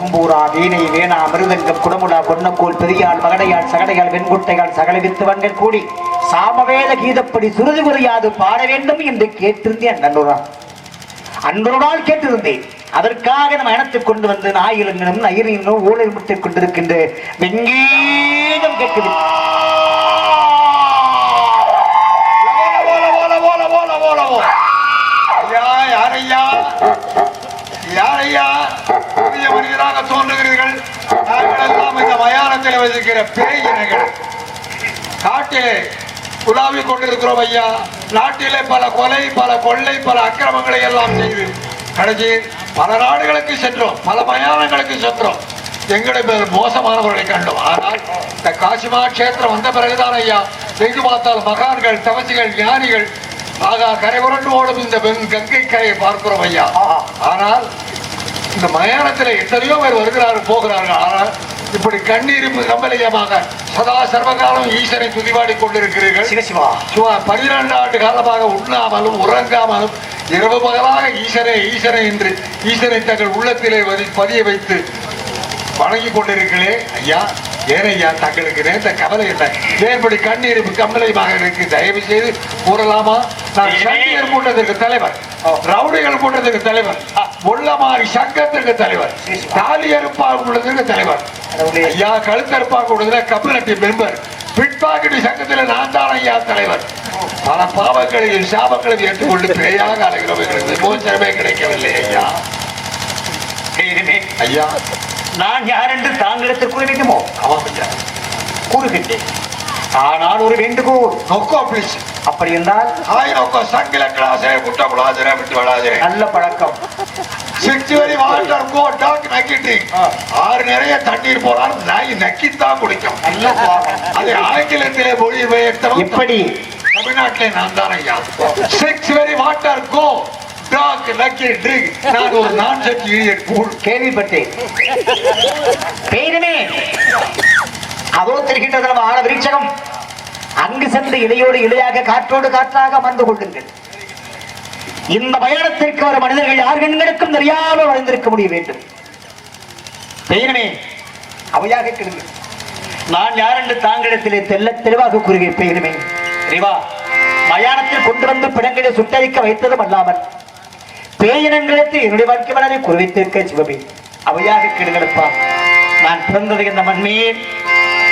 தம்பூரா வீணை வேணா மிருதங்கம் குடமுடா பொன்னக்கோல் பெரியாள் மகடையாள் சகடையாள் வெண்குட்டையாள் சகல வித்துவங்கள் கூடி சாமவேத கீதப்படி சுருதி குறையாது பாட வேண்டும் என்று கேட்டிருந்தேன் நன்றுரா அன்றொருநாள் கேட்டிருந்தேன். அதற்காக நம்ம இனத்துக் கொண்டு வந்து நாயிலும் நயிரினும் ஊழல் முட்டிக் கொண்டிருக்கின்ற வெங்கீதம் கேட்குது. யாரையா யாரையா தோன்றுகிறீர்கள். நாங்கள் எல்லாம் இந்த மயானத்தில் வசிக்கிற பேய் இனங்கள். காட்டிலே உலாவிக் கொண்டிருக்கிறோம் ஐயா. நாட்டிலே பல கொலை பல கொள்ளை பல அக்கிரமங்களை எல்லாம் செய்து கடைசி பல நாடுகளுக்கு சென்றோம் பல மயானங்களுக்கு சென்றோம். எங்களை மோசமானவர்களை கண்டோம். ஆனால் இந்த காசிமா கஷேத்திரம் வந்த பிறகுதான் ஐயா எங்கு பார்த்தால் மகான்கள் தவசிகள் ஞானிகள் ஆகா கரை புரண்டு ஓடும் இந்த வெண் கங்கை கரையை பார்க்கிறோம் ஐயா. ஆனால் இந்த மயானத்தில் எத்தனையோ பேர் வருகிறார்கள் போகிறார்கள். ஆனால் இப்படி கண்ணீரும் கம்பலியமாக சதா சர்வகாலம் ஈசனை துதிபாடி கொண்டிருக்கிறீர்கள். சிவசிவா சுமார் பனிரெண்டு ஆண்டு காலமாக உண்ணாமலும் உறங்காமலும் இரவு பகலாக ஈசனை ஈசனை என்று ஈசனை தங்கள் உள்ளத்திலே பதிய வைத்து வணங்கி கொண்டிருக்கிறே ஐயா ஏன் ஐயா தங்களுக்கு நேர்ந்த கவலை என்ன? ஏன்படி கண்ணீர் கம்பளையுமாக இருக்கு தயவு செய்து கூறலாமா? நான் சண்டியர் கூட்டத்திற்கு தலைவர். ரவுடிகள் கூட்டத்திற்கு தலைவர். முள்ளமாரி சங்கத்திற்கு தலைவர். தாலி அறுப்பார் கூட்டத்திற்கு தலைவர். ஐயா கழுத்தறுப்பார் கூட்டத்தில் கபிலட்டி மெம்பர். பிட்பாக்கெட் சங்கத்தில் நான் தான் ஐயா தலைவர். பல பாவங்களையும் சாபங்களையும் ஏற்றுக்கொண்டு பேயாக அலைகிறோம் எங்களுக்கு. விமோசனமே கிடைக்கவில்லை ஐயா. ஐயா நான் யார் என்று தாங்களிடத்தில் கூற வேண்டுமோ ஆமாம் ஐயா கூறுகின்றேன். ஆனால் ஒரு வேண்டுகோள். நொக்கோ ப்ளீஸ் அப்படி என்றால்? ஹாய் நொக்கோ சங்கில கிளாஸே குட்ட விடாதே விட்டு விடாதே நல்ல பழக்கம். சிக்ஸ் வரி வாட்டர் கோ டாக் நக்கிட்டு ஆறு நிறைய தண்ணீர் போனால் நாய் நக்கித்தான் குடிக்கும். நல்ல. அது ஆங்கிலத்திலே மொழிபெயர்த்தவன் எப்படி? தமிழ்நாட்டிலே நான் தான் ஐயா. Six very water go dog lucky drink நான் ஒரு நான் செட் இடியட் கேள்விப்பட்டேன். பேருமே அதோ தெரிகின்றது நம்ம ஆன விருட்சகம். அங்கு சென்று இலையோடு இலையாக காற்றோடு காற்றாக அமர்ந்து கொள்ளுங்கள் இந்த பயணத்திற்கு வர மனிதர்கள் யார் கண்களுக்கும் தெரியாமல் வளைந்திருக்க முடிய வேண்டும். பெயருமே அவையாக கிடுங்கள். நான் யார் என்று தாங்களிடத்திலே தெல்ல தெளிவாக கூறுகிறேன் பெயருமே ரிவா மயானத்தில் கொண்டு வந்து பிணங்களை சுட்டரிக்க வைத்ததும் அல்லாமல் பேயினங்களுக்கு என்னுடைய வாழ்க்கை மலரை குறிவித்திருக்க சிவபி. அவையாக கெடுங்களப்பா நான் பிறந்தது இந்த மண்மேல்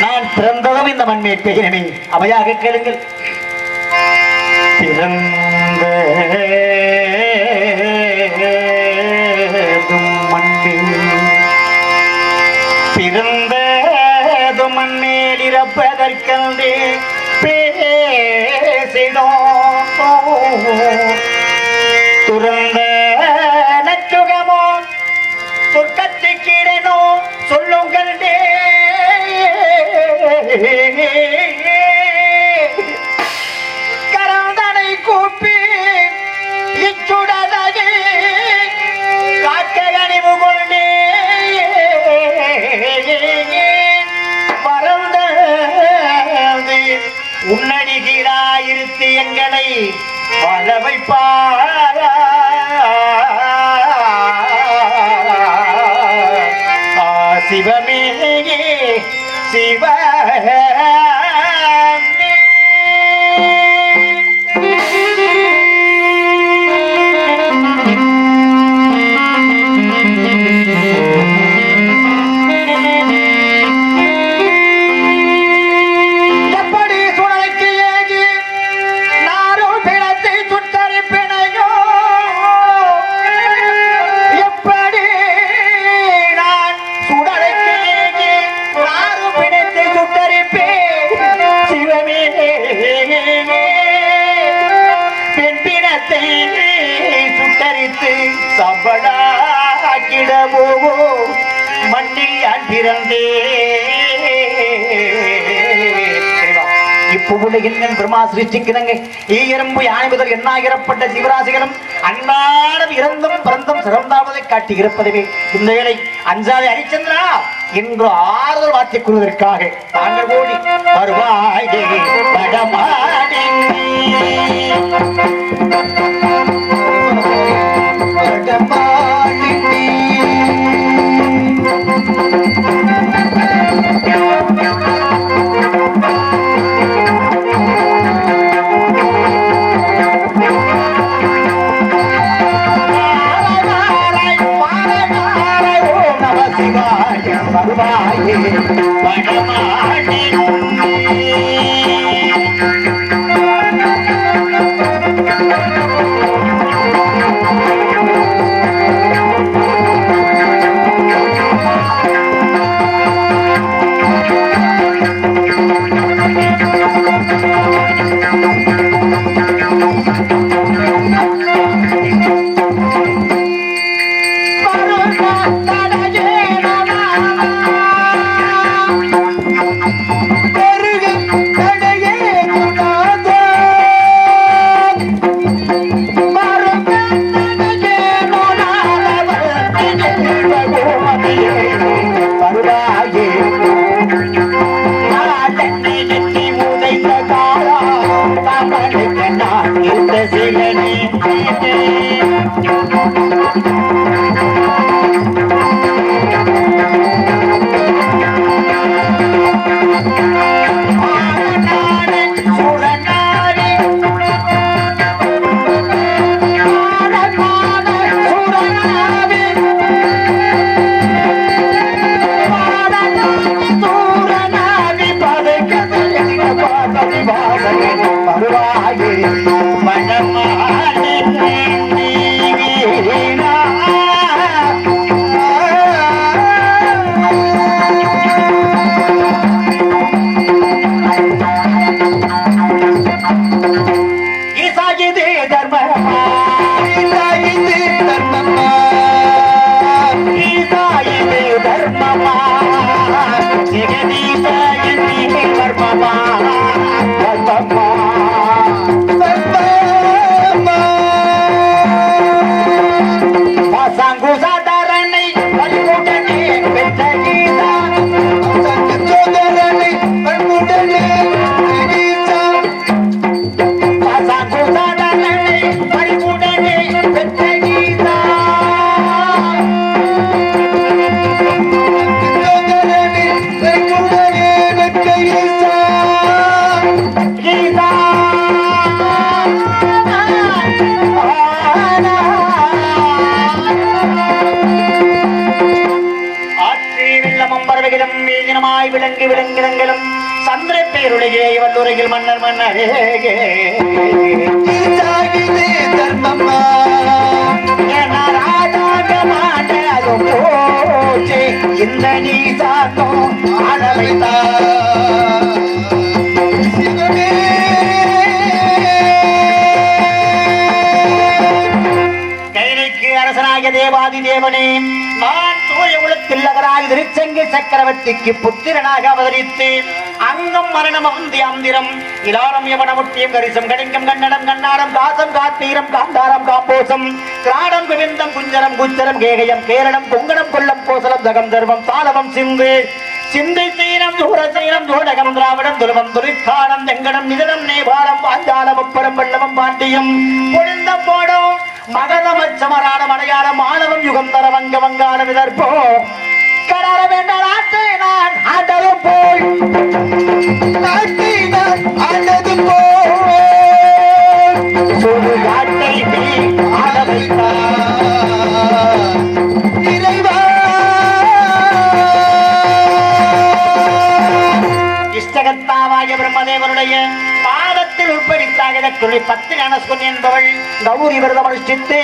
நான் பிறந்ததும் இந்த மண்மேல் பேயினமே. அவையாக கேளுங்கள். பிறந்த மண்ணில் பிறந்ததும் இறப்பதற்கே பேசினோம். துறந்த சொல்லுங்கள் கரந்தனை கூப்பி இச்சுடலகே காக்க கொண்டே மறந்தது உன்னடிகிறாயிருத்து எங்களை வாழ வைப்பாரா சிவமே சிவ சம்படாக்கிடவோ மண்ணில் யான் பிறந்தே இப்புவுலகின் பிரம்மா சிருஷ்டிக்கிறங்க ஈயரம்பு யானை முதல் எண்ணாயிரப்பட்ட சிவராசிகளும் அன்றாடம் இறந்தும் பிறந்தும் சிறந்தாவதை காட்டி இருப்பதுவே. இந்த வேளை அஞ்சாதை ஹரிச்சந்திரா என்று ஆறுதல் வார்த்தை கூறுவதற்காக தாங்கள் ஓடி வருவாயே படமாடி படமாடி வேதினமாய் விளங்கி விளங்கிடங்களும் சந்திர பேருடைய வல்லுரையில் மன்னர் மன்னரே. தர்மம்மா இந்த நீ சாத்தம் ஆட கைலைக்கு அரசனாகிய தேவாதி தேவனே நான் தில்லகராய் திருச்செங்கி சக்கரவர்த்திக்கு புத்திரனாக அவதரித்து அங்கம் மரணம் அந்தி அந்திரம். இலாரம் யவனமுட்டியம் கரிசம் கடிங்கம் கண்ணடம் கண்ணாரம் காசம் காத்தீரம் காந்தாரம் காம்போசம். கிராடம் குவிந்தம் குஞ்சரம் குஞ்சரம் கேகயம் கேரளம் கொங்கணம் கொல்லம் கோசலம் தகம் தர்மம் தாளவம் சிந்து. சிந்தை தீரம் தூரசீரம் தோடகம் திராவிடம் துருவம் துரித்தானம் தெங்கடம் நிதனம் நேபாளம் பாஞ்சாலம் அப்பரம் பல்லவம் பாண்டியம். பொழுந்த போடும் மகதமச்சமரான மலையாளம் மாணவம் யுகம் தர வங்க வங்காளம் இதற்போ கரார வேண்ட நாட்டை நான் ஆண்டதும் போய். நாட்டை நான் ஆண்டதும் போய். உட்படித்தாக இதற்குள்ளே பத்து ஞானஸ்குன் என்பவள். கௌரி விரதமள் சித்து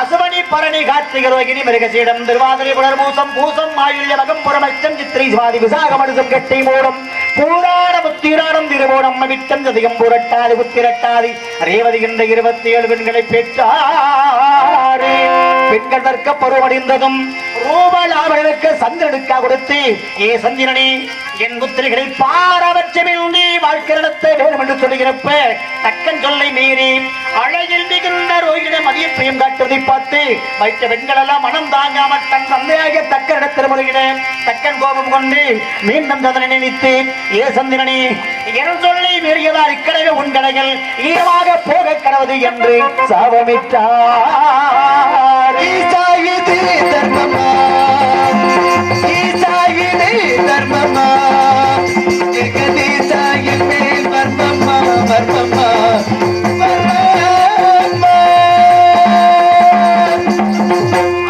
அசுவனி பரணி கார்த்திகை ரோகிணி மிருகசீடம் திருவாதிரை புனர்பூசம் பூசம் ஆயுள்ய மகம் புறமச்சம் சித்திரை சுவாதி விசாகம் அனுசம் கெட்டை மூடம். பூராட புத்திராடம் திருவோணம் விட்டம் சதிகம் புரட்டாதி புத்திரட்டாதி. ரேவதி என்ற இருபத்தி ஏழு பெண்களை பெற்றாரே. பெண்கள் தற்க பருவடைந்ததும் அவர்களுக்கு சந்திரனுக்கா கொடுத்து ஏ சந்திரனே என் முத்திரைகளை பாரபட்சமில் நீ வாழ்க்கை நடத்த வேண்டும் என்று சொல்லுகிறப்ப தக்கன் சொல்லை மீறி அழகில் மிகுந்த ரோகிடம் மதியத்தையும் காட்டுவதை பார்த்து வைத்த பெண்கள் எல்லாம் மனம் தாங்காமல் தன் தந்தையாக தக்க இடத்தில் முறையிட தக்கன் கோபம் கொண்டு மீண்டும் அதனை நினைத்து ஏ சந்திரனே என் சொல்லை மீறியதால் இக்கடவே உன் கடைகள் ஈரமாக போக கடவுது என்று சாபமிட்டார் ஈசாயிது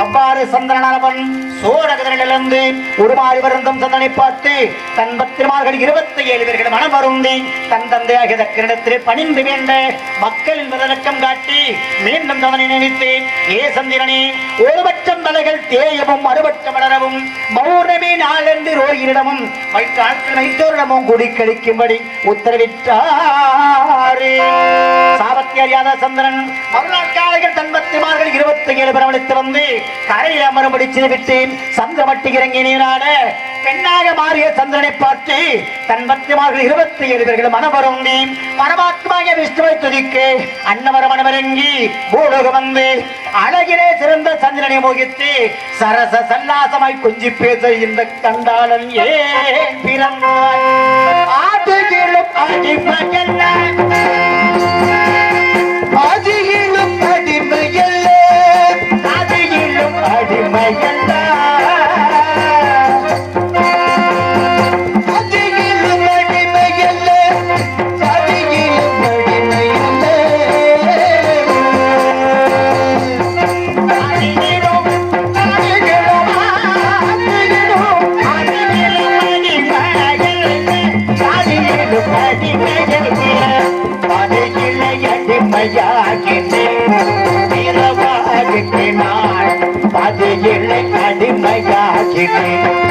அவ்வாறு சோழகதனிலிருந்து உருமாறி வருந்தும் சந்தனை பார்த்து தன் பத்திரமார்கள் இருபத்தி ஏழு பேர்கள் மனம் வருந்தி தன் தந்தையாக தக்கரிடத்திலே பணிந்து வேண்ட மக்களின் விரலக்கம் காட்டி மீண்டும் தவனை நினைத்து ஏ சந்திரனே ஒரு பட்சம் தலைகள் தேயவும் மறுபட்சம் வளரவும் மௌனமே நாளென்று ரோகிரிடமும் வைத்த ஆட்கள் வைத்தோரிடமும் குடி கழிக்கும்படி உத்தரவிட்டாரே. சாபத்தி அறியாத சந்திரன் மறுநாள் தன்பத்திமார்கள் தன் இருபத்தி ஏழு பிரமணித்து வந்து கரையில் அமரும்படி செய்துவிட்டு சந்திரமட்டி இறங்கி நீராட பெண்ணாக மாறிய சந்திரனை பார்த்து தன் பத்திமார்கள் இருபத்தி ஏழு பேர்கள் மனவருந்தி பரமாத்மாக விஷ்ணுவை துதிக்கு அன்னவர மனவரங்கி பூலோகம் வந்து அழகிலே சிறந்த சந்திரனை மோகித்து சரச சல்லாசமாய் கொஞ்சி பேச இந்த கண்டாளன் ஏன் பிறந்தாய். ஆட்டுகிலும் அடிமையல்ல ஆதியிலும் அடிமையாகினேன் இரவாகினாள் பாதையிலை அடிமையாகினேன்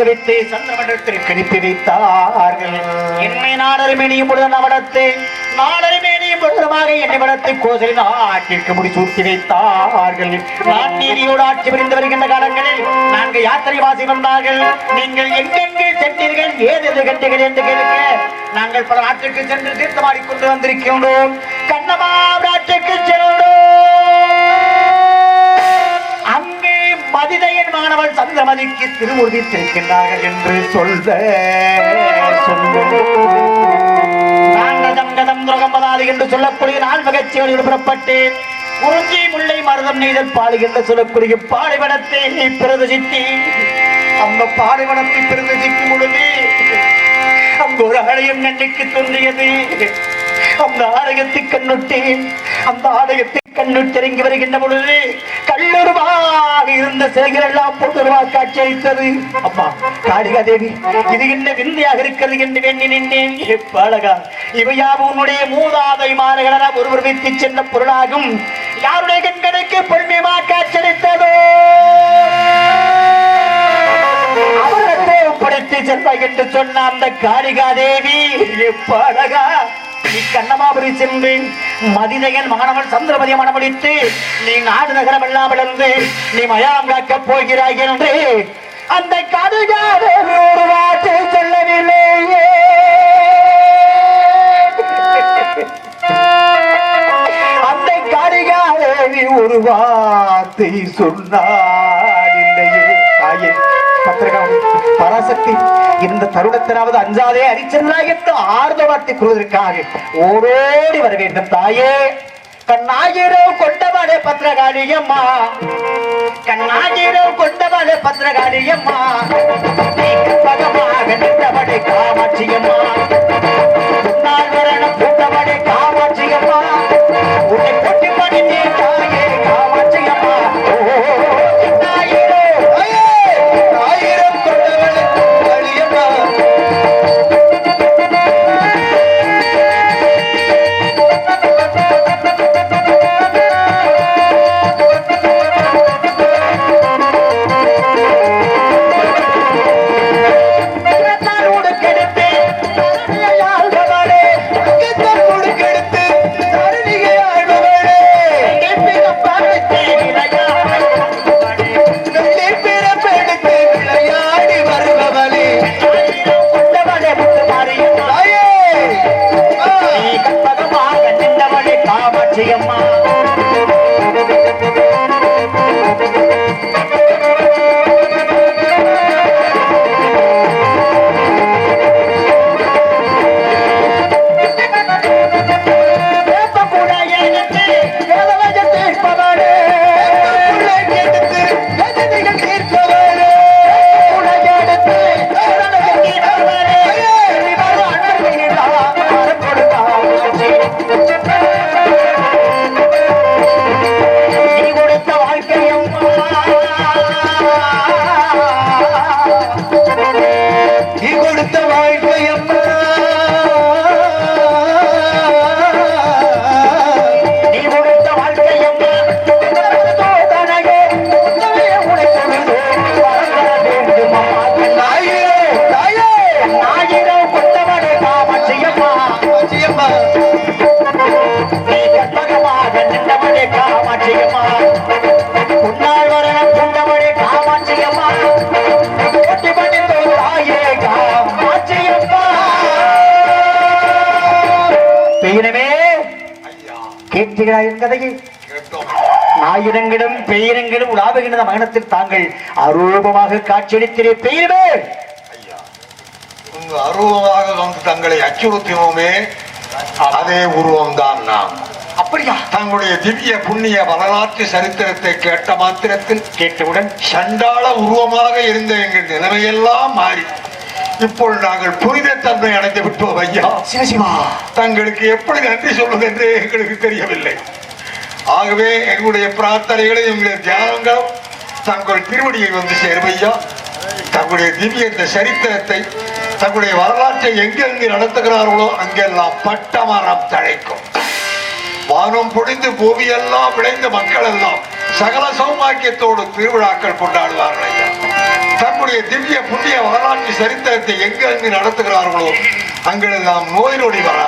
நரகத்திலே வைத்து சந்திரமண்டலத்திற்கு அனுப்பி வைத்தார்கள். என்னை நாடருமேனியும் முழுவதும் அவடத்து நாடருமேனியும் முழுவதுமாக என்னை வளர்த்து கோசலி நாட்டிற்கு முடிசூட்டி வைத்தார்கள். நான் நீதியோடு ஆட்சி புரிந்து வருகின்ற காலங்களில் நான்கு யாத்திரை வாசி வந்தார்கள். நீங்கள் எங்கெங்கே சென்றீர்கள் ஏது எது கண்டீர்கள் என்று கேளுங்க நாங்கள் பல நாட்டுக்கு சென்று தீர்த்தமாடி கொண்டு வந்திருக்கின்றோம். கண்ணமா நாட்டுக்கு சென்றோம் கவிதையின் மாணவன் சந்திரமதிக்கு திருமுடித்திருக்கின்றார்கள் என்று சொல்ல நாங்கதம் என்று சொல்லக்கூடிய நாள் மகிழ்ச்சியோடு புறப்பட்டேன் குறிஞ்சி முல்லை மருதம் நெய்தல் பாடு என்று சொல்லக்கூடிய பாலைவனத்தை நீ பிரதசித்தி அந்த பாலைவனத்தை பிரதசிக்கும் பொழுது அங்கு ஒரு ஆலயம் நன்றிக்கு தோன்றியது. அந்த ஆலயத்தை கண்ணுட்டேன் அந்த ஆலயத்தை கண்ணுட்டு இறங்கி வருகின்ற பொழுது கல்லுருவாக இருந்த சிலைகள் எல்லாம் பொருளுருவா காட்சி அளித்தது அப்பா காளிகா தேவி இது என்ன விந்தையாக இருக்கிறது என்று எண்ணி நின்றேன் பாலகா இவையாவும் உன்னுடைய மூதாதை மாறுகளெல்லாம் ஒருவர் வைத்து சென்ற பொருளாகும். யாருடைய கண்களுக்கு பொறுமையமா காட்சியளித்ததோ? அவரத்தை ஒப்படைத்து செல்வாய் என்று சொன்ன அந்த காளிகா தேவி எப்பழகா கண்ணமாபுரி சென்று மதிதையன் மாணவன் சந்திரமதிய மனமளித்து நீ நாடு நகரம் எல்லாம் இழந்து நீ மயாம் காக்கப் போகிறாய் என்று அந்த காளிகா ஒரு வார்த்தை சொல்லவில்லையே. அந்த காளிகா ஒரு வார்த்தை சொன்னார் இல்லையே. தாயே பத்திரிகா பராசக்தி இந்த தருணத்தினாவது அஞ்சாதே அரிச்சல்லா என்று ஆர்ந்த கூறுவதற்காக ஓடோடி வர வேண்டும் தாயே. கண்ணாயிரோ கொண்டவாடே பத்திரகாளியம்மா கண்ணாயிரோ கொண்டவாடே பத்திரகாளியம்மா பகமாக கற்பகமாக காமாட்சியம்மா de amar கேட்கிறாய் என் கதையை கேட்டோம் ஆயிரங்களும் பெயரங்களும் உலாவுகின்ற மகனத்தில் தாங்கள் அரூபமாக காட்சியளித்திரே பெயரமே அருவமாக வந்து தங்களை அச்சுறுத்தினோமே அதே உருவம்தான் நாம். அப்படியா? தங்களுடைய திவ்ய புண்ணிய வரலாற்று சரித்திரத்தை கேட்ட மாத்திரத்தில் கேட்டவுடன் சண்டாள உருவமாக இருந்த எங்கள் நிலைமையெல்லாம் மாறி. இப்பொழுது நாங்கள் புனித தன்மை அடைந்து விட்டோம் ஐயா. சிவசிவா. தங்களுக்கு எப்படி நன்றி சொல்வது என்று எங்களுக்கு தெரியவில்லை. ஆகவே எங்களுடைய பிரார்த்தனைகளை எங்களுடைய தியானங்களும் தங்கள் திருவடியை வந்து சேரும் ஐயா. தங்களுடைய திவ்ய இந்த சரித்திரத்தை தங்களுடைய வரலாற்றை எங்கெங்கு நடத்துகிறார்களோ அங்கெல்லாம் பட்டமரம் தழைக்கும். வானம் பொழிந்து பூமியெல்லாம் விளைந்த மக்கள் எல்லாம் சகல சௌமாக்கியத்தோடு திருவிழாக்கள் கொண்டாடுவார்கள் ஐயா. தங்களுடைய திவ்ய புண்ணிய வரலாற்று சரித்திரத்தை எங்கெங்கு நடத்துகிறார்களோ அங்கெல்லாம் நோய் நொடி வரா